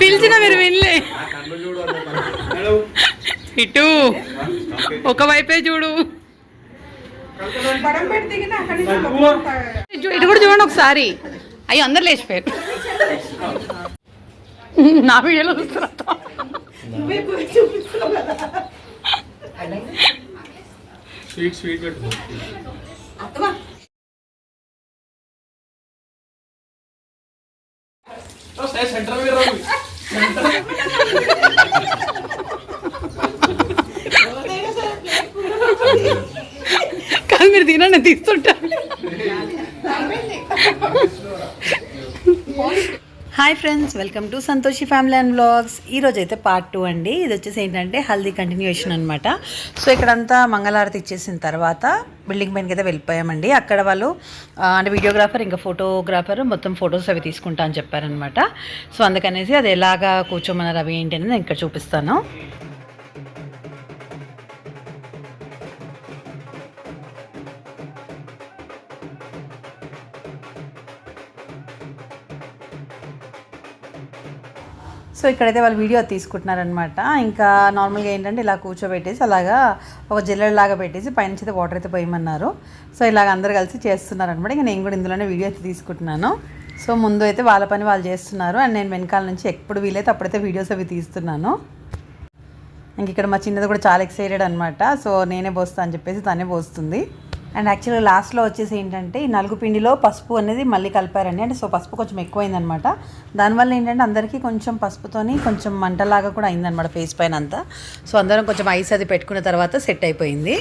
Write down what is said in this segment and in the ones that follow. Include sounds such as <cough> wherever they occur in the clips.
పిలిచిన మీరు వినలే. ఇటు. ఒకవైపే చూడు. ఇటు కూడా చూడండి ఒకసారి. అయ్యో అందరు లేచిపోయారు. నా వీడియోలో చూస్తున్నా స్వీట్ స్వీట్ రావు. ఎవరైనా సరే ప్లేట్ పూర్తి కాదు మీరు తినండి తీస్తుంటారు hi friends welcome to Santoshi family and blogs ఈరోజు అయితే పార్ట్ టూ అండి. ఇది వచ్చేసి ఏంటంటే హల్దీ కంటిన్యూషన్ అనమాట సో ఇక్కడంతా మంగళారతి ఇచ్చేసిన తర్వాత బిల్డింగ్ పైనకి అయితే వెళ్ళిపోయామండి. అక్కడ వాళ్ళు అంటే వీడియోగ్రాఫర్ ఇంకా ఫోటోగ్రాఫర్ మొత్తం ఫొటోస్ అవి తీసుకుంటా అని చెప్పారనమాట సో అందుకనేసి అది ఎలాగా కూర్చోమన్నారు అవి ఏంటి అనేది నేను ఇక్కడ చూపిస్తాను. సో ఇక్కడైతే వాళ్ళు వీడియో తీసుకుంటున్నారనమాట ఇంకా నార్మల్గా ఏంటంటే ఇలా కూర్చోబెట్టేసి అలాగా ఒక లాగా పెట్టేసి పైనుంచి అయితే వాటర్ అయితే పోయమన్నారు. సో ఇలాగ అందరు కలిసి చేస్తున్నారనమాట ఇంకా నేను కూడా ఇందులోనే వీడియో అయితే తీసుకుంటున్నాను. సో ముందు అయితే వాళ్ళ పని వాళ్ళు చేస్తున్నారు. అండ్ నేను వెనకాల నుంచి ఎప్పుడు వీలైతే అప్పుడైతే వీడియోస్ అవి తీస్తున్నాను. ఇంక ఇక్కడ మా చిన్నది కూడా చాలా ఎక్సైటెడ్ అనమాట సో నేనే పోస్తా అని చెప్పేసి తనే పోస్తుంది. అండ్ యాక్చువల్గా లాస్ట్లో వచ్చేసి ఏంటంటే ఈ నలుగు పిండిలో పసుపు అనేది మళ్ళీ కలిపారండి. అంటే సో పసుపు కొంచెం ఎక్కువైందనమాట. దానివల్ల ఏంటంటే అందరికీ కొంచెం పసుపుతోని కొంచెం మంటలాగా కూడా అయిందనమాట ఫేస్ పైన అంతా. సో అందరం కొంచెం ఐస్ అది పెట్టుకున్న తర్వాత సెట్ అయిపోయింది.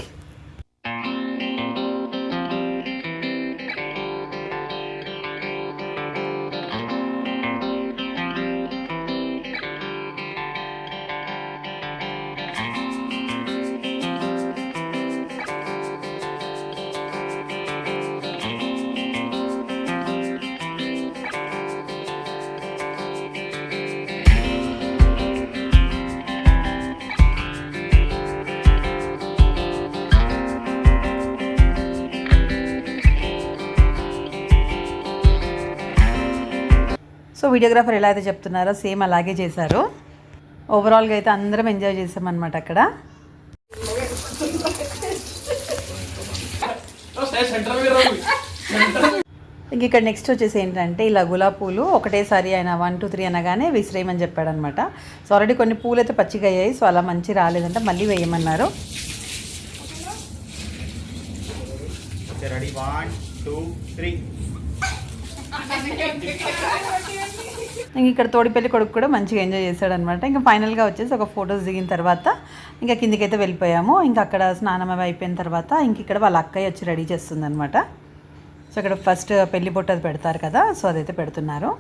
సో వీడియోగ్రాఫర్ ఎలా అయితే చెప్తున్నారో సేమ్ అలాగే చేశారు. ఓవరాల్గా అయితే అందరం ఎంజాయ్ చేసామన్నమాట అక్కడ. ఇంక ఇక్కడ నెక్స్ట్ వచ్చేసి ఏంటంటే ఇలా గులాబ్ పూలు ఒకటేసారి ఆయన వన్ టూ త్రీ అనగానే విసిరేయమని చెప్పాడనమాట సో ఆల్రెడీ కొన్ని పూలు అయితే పచ్చిగా అయ్యాయి సో అలా మంచి రాలేదంటే మళ్ళీ వేయమన్నారు. రెడీ వన్ టూ త్రీ ఇంక ఇక్కడ తోడిపల్లి కొడుకు కూడా మంచిగా ఎంజాయ్ చేశాడనమాట. ఇంకా ఫైనల్గా వచ్చేసి ఒక ఫొటోస్ దిగిన తర్వాత ఇంకా కిందికైతే వెళ్ళిపోయాము. ఇంకా అక్కడ స్నానం అవి అయిపోయిన తర్వాత ఇంక ఇక్కడ వాళ్ళ అక్కయ్య వచ్చి రెడీ చేస్తుంది సో ఇక్కడ ఫస్ట్ పెళ్ళి బొట్టు అది పెడతారు కదా సో అదైతే పెడుతున్నారు.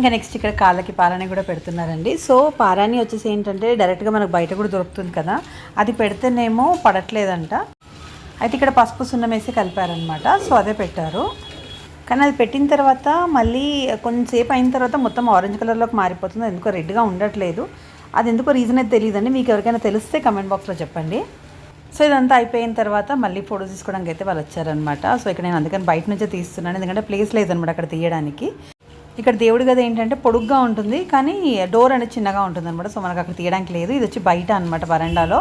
ఇంకా నెక్స్ట్ ఇక్కడ కాళ్ళకి పారాని కూడా పెడుతున్నారండి. సో పారాని వచ్చేసి ఏంటంటే డైరెక్ట్గా మనకు బయట కూడా దొరుకుతుంది కదా. అది పెడితేనేమో పడట్లేదంట. అయితే ఇక్కడ పసుపు సున్నం వేసి కలిపారనమాట. సో అదే పెట్టారు. కానీ అది పెట్టిన తర్వాత మళ్ళీ కొంచెంసేపు అయిన తర్వాత మొత్తం ఆరెంజ్ కలర్లోకి మారిపోతుంది. ఎందుకో రెడ్గా ఉండట్లేదు. అది ఎందుకో రీజన్ అయితే తెలియదండి. మీకు ఎవరికైనా తెలిస్తే కమెంట్ బాక్స్లో చెప్పండి. సో ఇదంతా అయిపోయిన తర్వాత మళ్ళీ ఫోటోస్ తీసుకోవడానికి అయితే వాళ్ళు వచ్చారనమాట. సో ఇక్కడ నేను అందుకని బయట నుంచే తీస్తున్నాను. ఎందుకంటే ప్లేస్ లేదనమాట అక్కడ తీయడానికి. ఇక్కడ దేవుడి గది ఏంటంటే పొడుగ్గా ఉంటుంది కానీ డోర్ అనేది చిన్నగా ఉంటుంది అనమాట సో మనకు అక్కడ తీయడానికి లేదు. ఇది వచ్చి బయట అనమాట వరండాలో.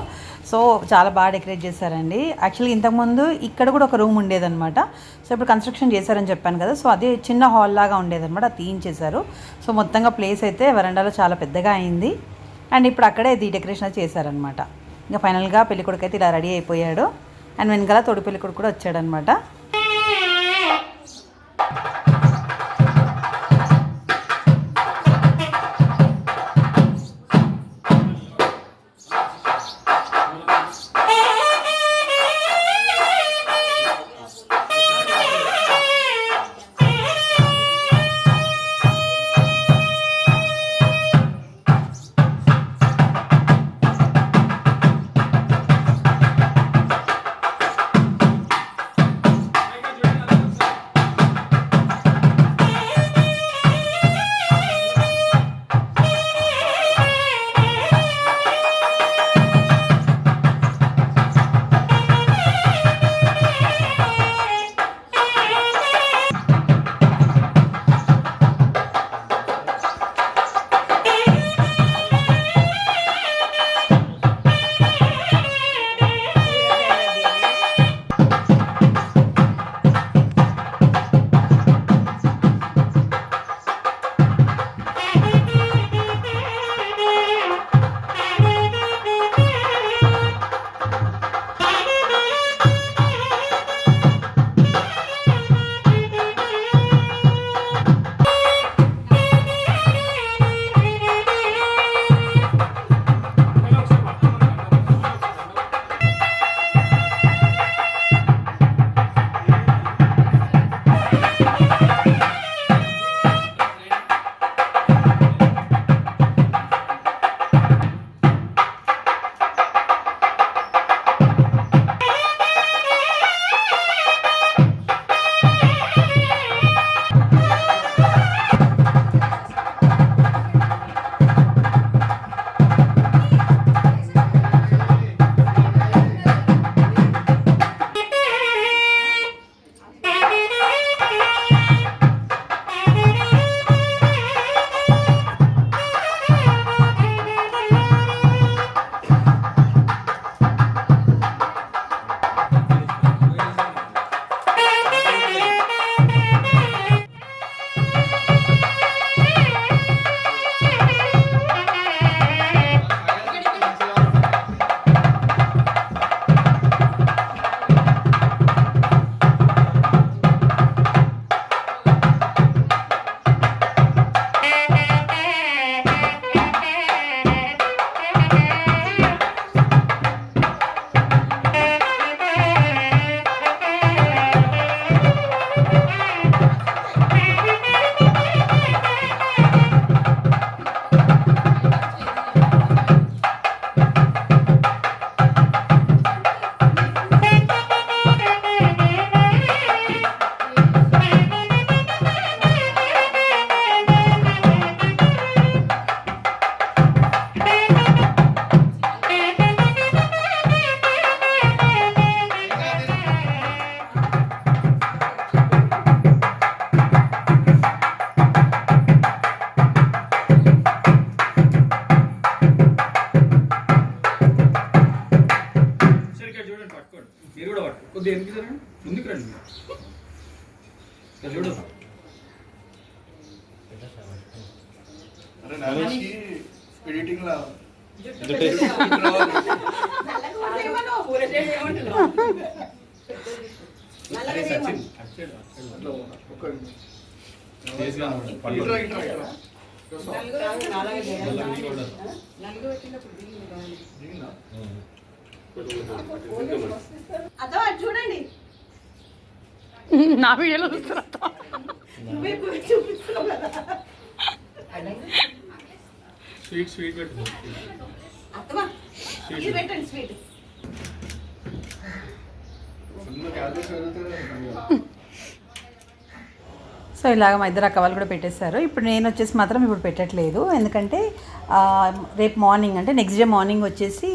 సో చాలా బాగా డెకరేట్ చేశారండి. యాక్చువల్లీ ఇంతకుముందు ఇక్కడ కూడా ఒక రూమ్ ఉండేదన్నమాట. సో ఇప్పుడు కన్స్ట్రక్షన్ చేశారని చెప్పాను కదా. సో అదే చిన్న హాల్ లాగా ఉండేదన్నమాట. అది తీయించేశారు సో మొత్తంగా ప్లేస్ అయితే వరండాలో చాలా పెద్దగా అయింది. అండ్ ఇప్పుడు అక్కడే ఇది డెకరేషన్ చేశారనమాట ఇంకా ఫైనల్గా పెళ్ళికొడుకు అయితే ఇలా రెడీ అయిపోయాడు. అండ్ వెనకాల తోడు పెళ్ళికొడుకు కూడా వచ్చాడనమాట మీరు కూడా పట్టు కొద్దిగా ఎందుకు జరగండి ముందుకు రండి మీరు. ఇక్కడ చూడు. అరే నానేసి ఎడిటింగ్ లా. నలుగురు పెట్టినప్పుడు అదో అటు చూడండి. నా వీడియోలో చూస్తున్నా. నువ్వే పోయి చూపిస్తున్నావు కదా. స్వీట్ స్వీట్ పెట్టు. అత్తమా ఇది పెట్టండి స్వీట్ సో ఇలాగ మా ఇద్దరు అక్క వాళ్ళు కూడా పెట్టేశారు. ఇప్పుడు నేను వచ్చేసి మాత్రం ఇప్పుడు పెట్టట్లేదు. ఎందుకంటే రేపు మార్నింగ్ అంటే నెక్స్ట్ డే మార్నింగ్ వచ్చేసి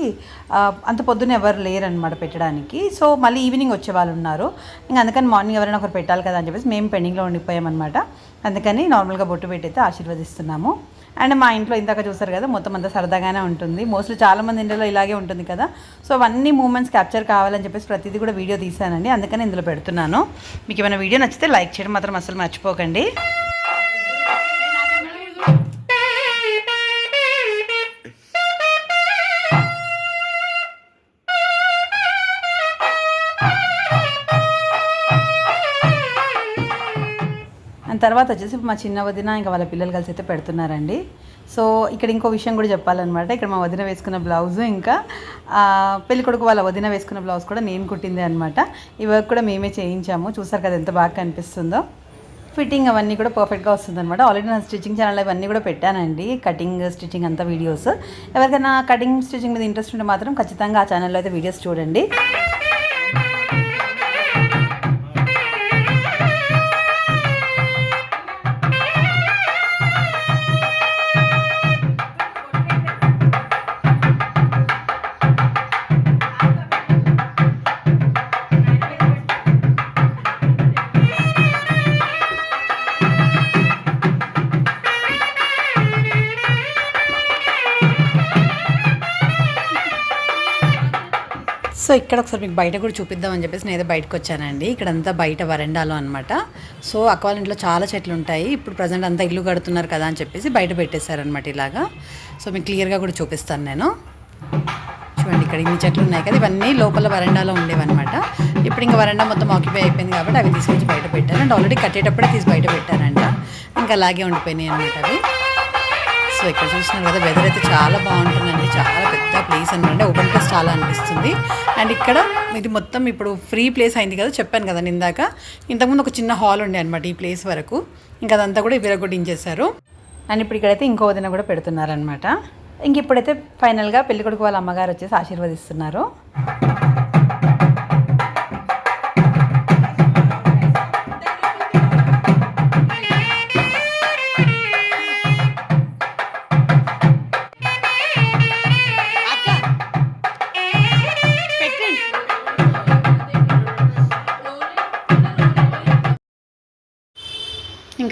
అంత పొద్దున్న ఎవరు లేరనమాట పెట్టడానికి. సో మళ్ళీ ఈవినింగ్ వచ్చే వాళ్ళు ఉన్నారు. ఇంకా అందుకని మార్నింగ్ ఎవరైనా ఒకరు పెట్టాలి కదా అని చెప్పేసి మేము పెండింగ్లో ఉండిపోయామన్నమాట. అందుకని నార్మల్గా బొట్టు పెట్టయితే ఆశీర్వదిస్తున్నాము. అండ్ మా ఇంట్లో ఇందాక చూసారు కదా మొత్తం అంతా సరదాగానే ఉంటుంది. మోస్ట్లీ చాలామంది ఇంట్లో ఇలాగే ఉంటుంది కదా. సో అవన్నీ మూమెంట్స్ క్యాప్చర్ కావాలని చెప్పేసి ప్రతిదీ కూడా వీడియో తీశానండి. అందుకని ఇందులో పెడుతున్నాను. మీకు ఏమైనా వీడియో నచ్చితే లైక్ చేయడం మాత్రం అసలు మర్చిపోకండి. తర్వాత వచ్చేసి మా చిన్న వదిన ఇంకా వాళ్ళ పిల్లలు కలిసి అయితే పెడుతున్నారండి. సో ఇక్కడ ఇంకో విషయం కూడా చెప్పాలన్నమాట. ఇక్కడ మా వదిన వేసుకున్న బ్లౌజ్ ఇంకా ఆ, పెళ్ళి కొడుకు వాళ్ళ వదిన వేసుకున్న బ్లౌజ్ కూడా నేను కుట్టింది అనమాట ఈ వర్క్ కూడా మేమే చేయించాము. చూసారు కదా ఎంత బాగా కనిపిస్తుందో. ఫిట్టింగ్ అవన్నీ కూడా పర్ఫెక్ట్గా వస్తుంది అనమాట ఆల్రెడీ నా స్టిచ్చింగ్ ఛానల్ ఇవన్నీ కూడా పెట్టానండి. కటింగ్ స్టిచ్చింగ్ అంతా వీడియోస్ ఎవరికైనా కటింగ్ స్టిచ్చింగ్ మీద ఇంట్రెస్ట్ ఉంటే మాత్రం ఖచ్చితంగా ఆ ఛానల్లో అయితే వీడియోస్ చూడండి. ఇక్కడ ఒకసారి మీకు బయట కూడా చూపిద్దామని చెప్పేసి నేను బయటకు వచ్చానండి. ఇక్కడంతా బయట వరండాలో అనమాట సో అక్క వాళ్ళ ఇంట్లో చాలా చెట్లు ఉంటాయి ఇప్పుడు ప్రజెంట్ అంతా ఇల్లు కడుతున్నారు కదా అని చెప్పేసి బయట పెట్టేశారనమాట ఇలాగా. సో మీకు క్లియర్గా కూడా చూపిస్తాను నేను. చూడండి ఇక్కడ ఇన్ని చెట్లు ఉన్నాయి కదా ఇవన్నీ లోపల వరండాలో ఉండేవన్నమాట. ఇప్పుడు ఇంకా వరండా మొత్తం ఆక్యుపై అయిపోయింది కాబట్టి అవి తీసుకొచ్చి బయట పెట్టారు అండ్ ఆల్రెడీ కట్టేటప్పుడే తీసి బయట పెట్టారంట ఇంకా అలాగే ఉండిపోయినాయి అనమాట అవి. సో ఇక్కడ చూస్తున్నారు కదా వెదర్ అయితే చాలా బాగుంటుందండి. చాలా పెద్ద ప్లేస్ అనమాట ఓపెన్ ప్లేస్ చాలా అనిపిస్తుంది. అండ్ ఇక్కడ ఇది మొత్తం ఇప్పుడు ఫ్రీ ప్లేస్ అయింది కదా చెప్పాను కదా ఇందాక ఇంతకుముందు ఒక చిన్న హాల్ ఉండే అనమాట ఈ ప్లేస్ వరకు. ఇంకా అదంతా కూడా విరగొట్టించేశారు అండ్ ఇప్పుడు ఇక్కడైతే ఇంకో వదిన కూడా పెడుతున్నారనమాట ఇంక ఇప్పుడైతే ఫైనల్గా పెళ్ళికొడుకు వాళ్ళ అమ్మగారు వచ్చేసి ఆశీర్వదిస్తున్నారు.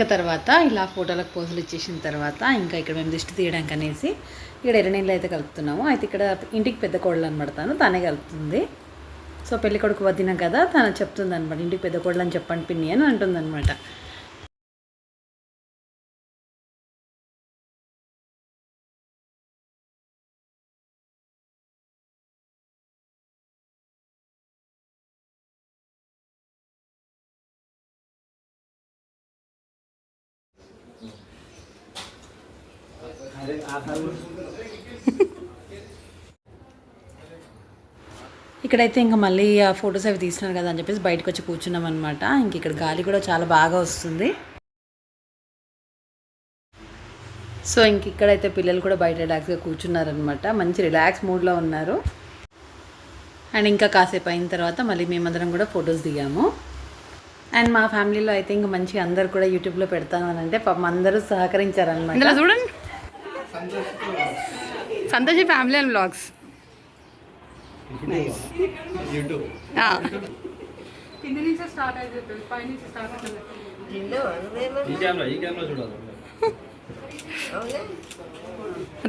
ఇంకా తర్వాత ఇలా ఫోటోలకు పోజులు ఇచ్చేసిన తర్వాత ఇంకా ఇక్కడ మేము దిష్టి తీయడానికి అనేసి ఇక్కడ ఎర్రనీళ్ళు అయితే కలుపుతున్నాము. అయితే ఇక్కడ ఇంటికి పెద్ద కోడలు అనమాట తను తనే కలుపుతుంది. సో పెళ్ళికొడుకు వదిన కదా తను చెప్తుంది అనమాట ఇంటికి పెద్ద కోడలు అని చెప్పండి పిన్ని అని అంటుంది ఇక్కడైతే ఇంకా మళ్ళీ ఆ ఫొటోస్ అవి తీసినారు కదా అని చెప్పేసి బయటకు వచ్చి కూర్చున్నాం అనమాట ఇంక ఇక్కడ గాలి కూడా చాలా బాగా వస్తుంది. సో ఇంక ఇక్కడైతే పిల్లలు కూడా బయట రిలాక్స్గా కూర్చున్నారనమాట మంచి రిలాక్స్ మూడ్లో ఉన్నారు. అండ్ ఇంకా కాసేపు అయిన తర్వాత మళ్ళీ మేమందరం కూడా ఫొటోస్ దిగాము. అండ్ మా ఫ్యామిలీలో అయితే ఇంకా మంచిగా అందరు కూడా యూట్యూబ్లో పెడతాను అని అంటే పాపం అందరూ సహకరించారనమాట చూడండి. Santoshi family and blogs. YouTube. ఈ కెమెరా ఈ కెమెరా చూడాలి.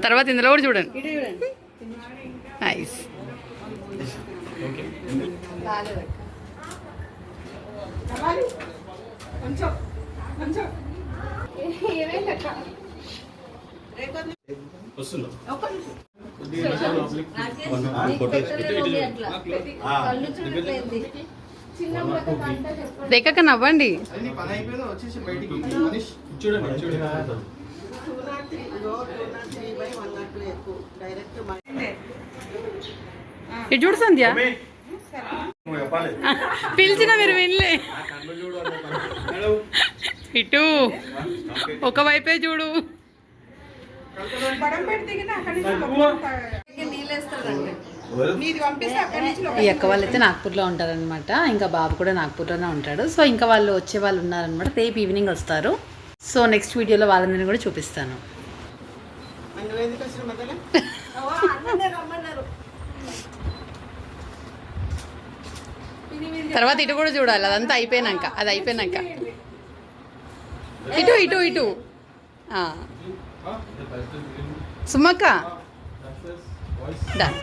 తర్వాత ఇందులో కూడా చూడండి. నైస్ కొంచెం కొంచెం. ఏమైందక్క? దగ్గక నవ్వండి. ఇటు చూడు సంధ్య. పిలిచిన మీరు వినలే. ఇటు. ఒక వైపే చూడు. ఈ అక్క వాళ్ళు అయితే నాగ్పూర్లో ఉంటారనమాట ఇంకా బాబు కూడా నాగ్పూర్లోనే ఉంటాడు. సో ఇంకా వాళ్ళు వచ్చే వాళ్ళు ఉన్నారనమాట రేపు ఈవినింగ్ వస్తారు. సో నెక్స్ట్ వీడియోలో వాళ్ళని కూడా చూపిస్తాను. <laughs> తర్వాత ఇటు కూడా చూడాలి. అదంతా అయిపోయినాక. అది అయిపోయినాక. ఇటు ఇటు ఇటు. ఆ. సుమక్క. డన్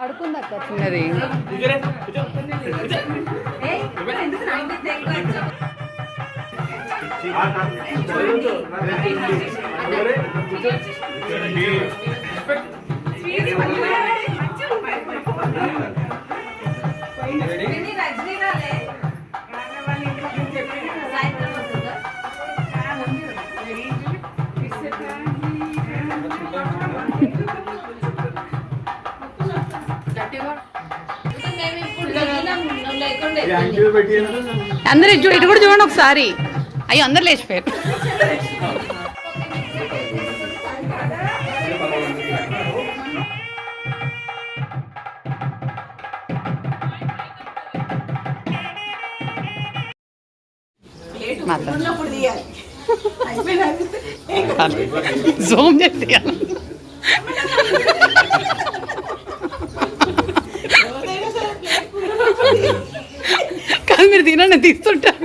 పడుకుందక్క చిన్నది. అందరి ఇటు కూడా చూడండి ఒకసారి. అయ్యో అందరు లేచిపోయారు. మాట్లాడు జూమ్ చేసి కానీ మీరు తినండి తీస్తుంటారు.